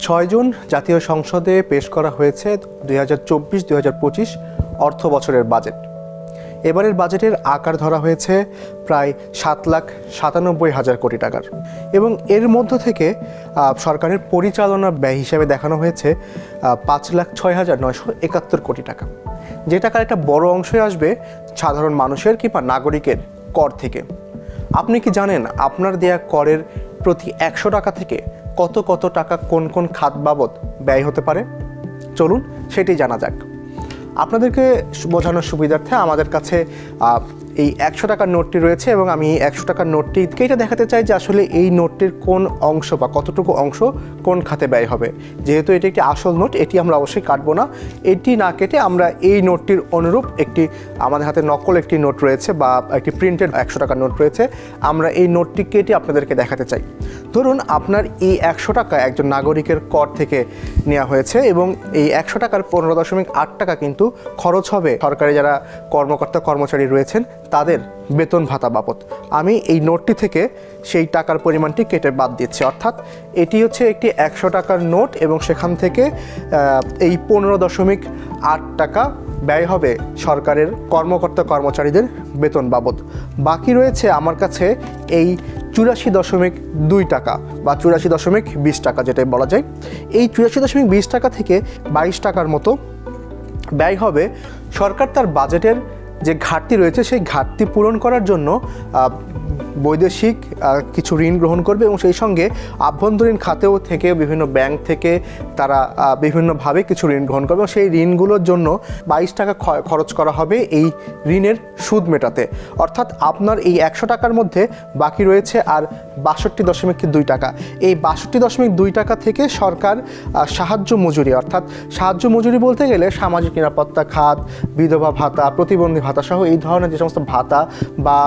ছয় জুন জাতীয় সংসদে পেশ করা হয়েছে দুই হাজার চব্বিশ হাজার পঁচিশ অর্থ বছরের বাজেট। এবারের বাজেটের আকার ধরা হয়েছে প্রায় সাত লাখ সাতানব্বই হাজার কোটি টাকার এবং এর মধ্য থেকে সরকারের পরিচালনা ব্যয় হিসেবে দেখানো হয়েছে পাঁচ লাখ ছয় হাজার নয়শো একাত্তর কোটি টাকা। যে টাকার একটা বড় অংশই আসবে সাধারণ মানুষের কিংবা নাগরিকের কর থেকে। আপনি কি জানেন আপনার দেয়া করের প্রতি একশো টাকা থেকে কত কত টাকা কোন কোন খাত বাবদ ব্যয় হতে পারে? চলুন, সেটি জানা যাক। আপনাদেরকে বোঝানোর সুবিধার্থে আমাদের কাছে এই একশো টাকার নোটটি রয়েছে এবং আমি এই একশো টাকার নোটটিকে এটা দেখাতে চাই যে আসলে এই নোটটির কোন অংশ বা কতটুকু অংশ কোন খাতে ব্যয় হবে। যেহেতু এটি একটি আসল নোট, এটি আমরা অবশ্যই কাটবো না। এটি না কেটে আমরা এই নোটটির অনুরূপ একটি আমাদের হাতে নকল একটি নোট রয়েছে বা একটি প্রিন্টেড একশো টাকার নোট রয়েছে। আমরা এই নোটটি কেটে আপনাদেরকে দেখাতে চাই। ধরুন আপনার এই একশো টাকা একজন নাগরিকের কর থেকে নেওয়া হয়েছে এবং এই একশো টাকার পনেরো দশমিক আট টাকা কিন্তু খরচ হবে। সরকারি যারা কর্মকর্তা, কর্মচারী রয়েছেন তাদের বেতন ভাতা বাবদ। আমি এই নোটটি থেকে সেই টাকার পরিমাণটি কেটে বাদ দিচ্ছি। অর্থাৎ এটি হচ্ছে একটি একশো টাকার নোট এবং সেখান থেকে এই পনেরো দশমিক আট টাকা ব্যয় হবে সরকারের কর্মকর্তা কর্মচারীদের বেতন বাবদ। বাকি রয়েছে আমার কাছে এই চুরাশি দশমিক দুই টাকা বা চুরাশি দশমিক বিশ টাকা যেটাই বলা যায়। এই চুরাশি দশমিক বিশ টাকা থেকে বাইশ টাকার মতো ব্যয় হবে সরকার তার বাজেটের যে ঘাটতি রয়েছে সেই ঘাটতি পূরণ করার জন্য বৈদেশিক কিছু ঋণ গ্রহণ করবে এবং সেই সঙ্গে আভ্যন্তরীণ খাতেও থেকে বিভিন্ন ব্যাংক থেকে তারা বিভিন্নভাবে কিছু ঋণ গ্রহণ করবে এবং সেই ঋণগুলোর জন্য বাইশ টাকা খরচ করা হবে এই ঋণের সুদ মেটাতে। অর্থাৎ আপনার এই একশো টাকার মধ্যে বাকি রয়েছে আর বাষট্টি দশমিক দুই টাকা। এই বাষট্টি দশমিক দুই টাকা থেকে সরকার সাহায্য মজুরি, অর্থাৎ সাহায্য মজুরি বলতে গেলে সামাজিক নিরাপত্তা খাত, বিধবা ভাতা, প্রতিবন্ধী ভাতা সহ এই ধরনের যে সমস্ত ভাতা বা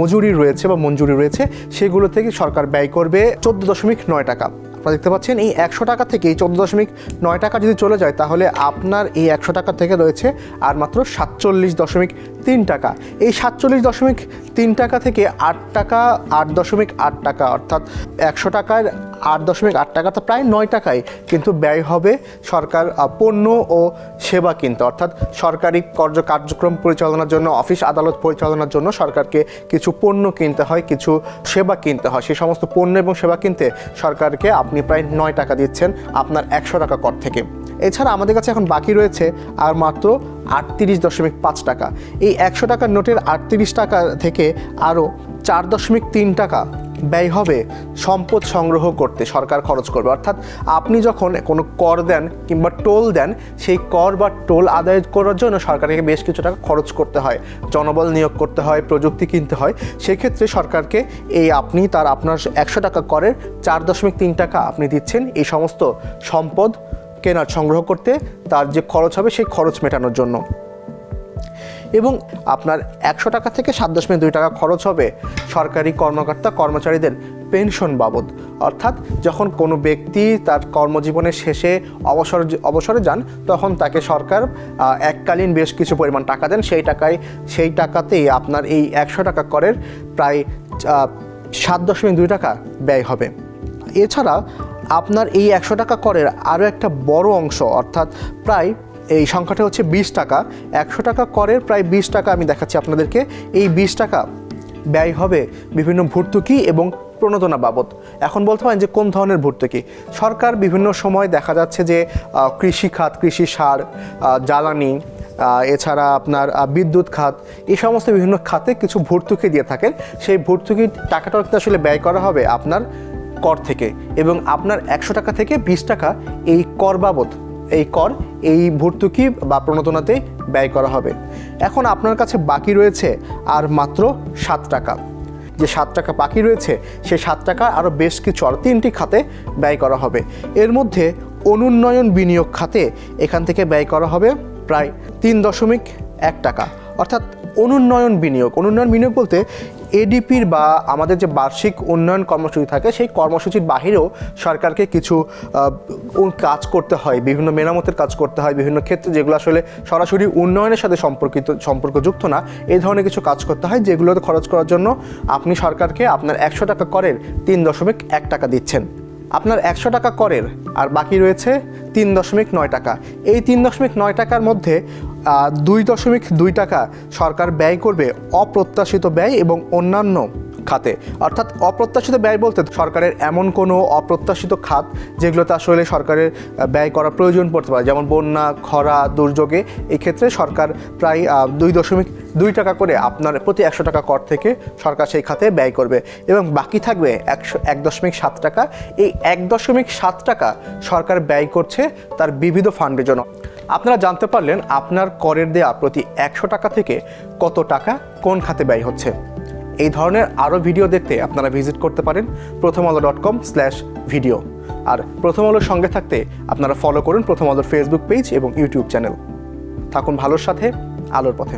মজুরি রয়েছে বা রয়েছে, সেগুলো থেকে সরকার ব্যয় করবে চোদ্দ দশমিক নয় টাকা। আপনারা দেখতে পাচ্ছেন, এই একশো টাকা থেকে এই চোদ্দ দশমিক নয় টাকা যদি চলে যায়, তাহলে আপনার এই একশো টাকা থেকে রয়েছে আর মাত্র সাতচল্লিশ দশমিক তিন টাকা। এই সাতচল্লিশ দশমিক তিন টাকা থেকে আট টাকা, আট দশমিক আট টাকা, অর্থাৎ একশো টাকার আট দশমিক আট টাকা তো প্রায় নয় টাকায় কিন্তু ব্যয় হবে সরকার পণ্য ও সেবা কিনতে। অর্থাৎ সরকারি কর্য কার্যক্রম পরিচালনার জন্য, অফিস আদালত পরিচালনার জন্য সরকারকে কিছু পণ্য কিনতে হয়, কিছু সেবা কিনতে হয়। সেই সমস্ত পণ্য এবং সেবা কিনতে সরকারকে আপনি প্রায় নয় টাকা দিচ্ছেন আপনার একশো টাকা কর থেকে। এছাড়া আমাদের কাছে এখন বাকি রয়েছে আর মাত্র আটত্রিশ দশমিক পাঁচ টাকা। এই একশো টাকার নোটের আটত্রিশ টাকা থেকে আরও চার দশমিক তিন টাকা ব্যয় হবে সম্পদ সংগ্রহ করতে সরকার খরচ করবে। অর্থাৎ আপনি যখন কোনো কর দেন কিংবা টোল দেন, সেই কর বা টোল আদায় করার জন্য সরকারকে বেশ কিছু টাকা খরচ করতে হয়। জনবল নিয়োগ করতে হয়, প্রযুক্তি কিনতে হয়। সেক্ষেত্রে সরকারকে এই আপনি তার আপনার একশো টাকা করের চার দশমিক তিন টাকা আপনি দিচ্ছেন। এই সমস্ত সম্পদ কেনার সংগ্রহ করতে তার যে খরচ হবে সেই খরচ মেটানোর জন্য। এবং আপনার একশো টাকা থেকে সাত দশমিক দুই টাকা খরচ হবে সরকারি কর্মকর্তা কর্মচারীদের পেনশন বাবদ। অর্থাৎ যখন কোনো ব্যক্তি তার কর্মজীবনের শেষে অবসর অবসরে যান, তখন তাকে সরকার এককালীন বেশ কিছু পরিমাণ টাকা দেন। সেই টাকায়, সেই টাকাতেই আপনার এই একশো টাকা করের প্রায় সাত দশমিক দুই টাকা ব্যয় হবে। এছাড়া আপনার এই একশো টাকা করের আরও একটা বড় অংশ, অর্থাৎ প্রায় এই সংখ্যাটা হচ্ছে বিশ টাকা। একশো টাকা করের প্রায় বিশ টাকা আমি দেখাচ্ছি আপনাদেরকে। এই বিশ টাকা ব্যয় হবে বিভিন্ন ভর্তুকি এবং প্রণোদনা বাবদ। এখন বলতে পারেন যে কোন ধরনের ভর্তুকি? সরকার বিভিন্ন সময় দেখা যাচ্ছে যে কৃষি খাত, কৃষি সার জ্বালানি এছাড়া আপনার বিদ্যুৎ খাত, এই সমস্ত বিভিন্ন খাতে কিছু ভর্তুকি দিয়ে থাকেন। সেই ভর্তুকির টাকাটা আসলে ব্যয় করা হবে আপনার কর থেকে এবং আপনার একশো টাকা থেকে বিশ টাকা এই কর বাবদ, এই কর, এই ভর্তুকি বা প্রণোদনাতে ব্যয় করা হবে। এখন আপনার কাছে বাকি রয়েছে আর মাত্র সাত টাকা। যে সাত টাকা বাকি রয়েছে, সে সাত টাকা আরও বেশ কিছু আর তিনটি খাতে ব্যয় করা হবে। এর মধ্যে অনুন্নয়ন বিনিয়োগ খাতে এখান থেকে ব্যয় করা হবে প্রায় তিন দশমিক এক টাকা। অর্থাৎ অনুন্নয়ন বিনিয়োগ। অনুন্নয়ন বিনিয়োগ বলতে এডিপির বা আমাদের যে বার্ষিক উন্নয়ন কর্মসূচি থাকে, সেই কর্মসূচির বাহিরেও সরকারকে কিছু কাজ করতে হয়, বিভিন্ন মেরামতের কাজ করতে হয়, বিভিন্ন ক্ষেত্রে যেগুলো আসলে সরাসরি উন্নয়নের সাথে সম্পর্কিত, সম্পর্কযুক্ত না এই ধরনের কিছু কাজ করতে হয়, যেগুলোতে খরচ করার জন্য আপনি সরকারকে আপনার একশো টাকা করের তিন দশমিক এক টাকা দিচ্ছেন। আপনার একশো টাকা করের আর বাকি রয়েছে তিন দশমিক নয় টাকা। এই তিন দশমিক নয় টাকার মধ্যে দুই দশমিক দুই টাকা সরকার ব্যয় করবে অপ্রত্যাশিত ব্যয় এবং অন্যান্য খাতে। অর্থাৎ অপ্রত্যাশিত ব্যয় বলতে সরকারের এমন কোনো অপ্রত্যাশিত খাত যেগুলোতে আসলে সরকারের ব্যয় করা প্রয়োজন পড়তে পারে। যেমন বন্যা, খরা, দুর্যোগে এই ক্ষেত্রে সরকার প্রায় দুই দশমিক দুই টাকা করে আপনার প্রতি একশো টাকা কর থেকে সরকার সেই খাতে ব্যয় করবে। এবং বাকি থাকবে একশো, এক দশমিক সাত টাকা। এই এক দশমিক সাত টাকা সরকার ব্যয় করছে তার বিবিধ ফান্ডের জন্য। আপনারা জানতে পারলেন আপনার করের দেয়া প্রতি একশো টাকা থেকে কত টাকা কোন খাতে ব্যয় হচ্ছে। এই ধরনের আরও ভিডিও দেখতে আপনারা ভিজিট করতে পারেন Prothom Alo dot com slash video আর প্রথম আলোর সঙ্গে থাকতে আপনারা ফলো করুন প্রথম আলোর ফেসবুক পেজ এবং ইউটিউব চ্যানেল থাকুন ভালোর সাথে, আলোর পথে।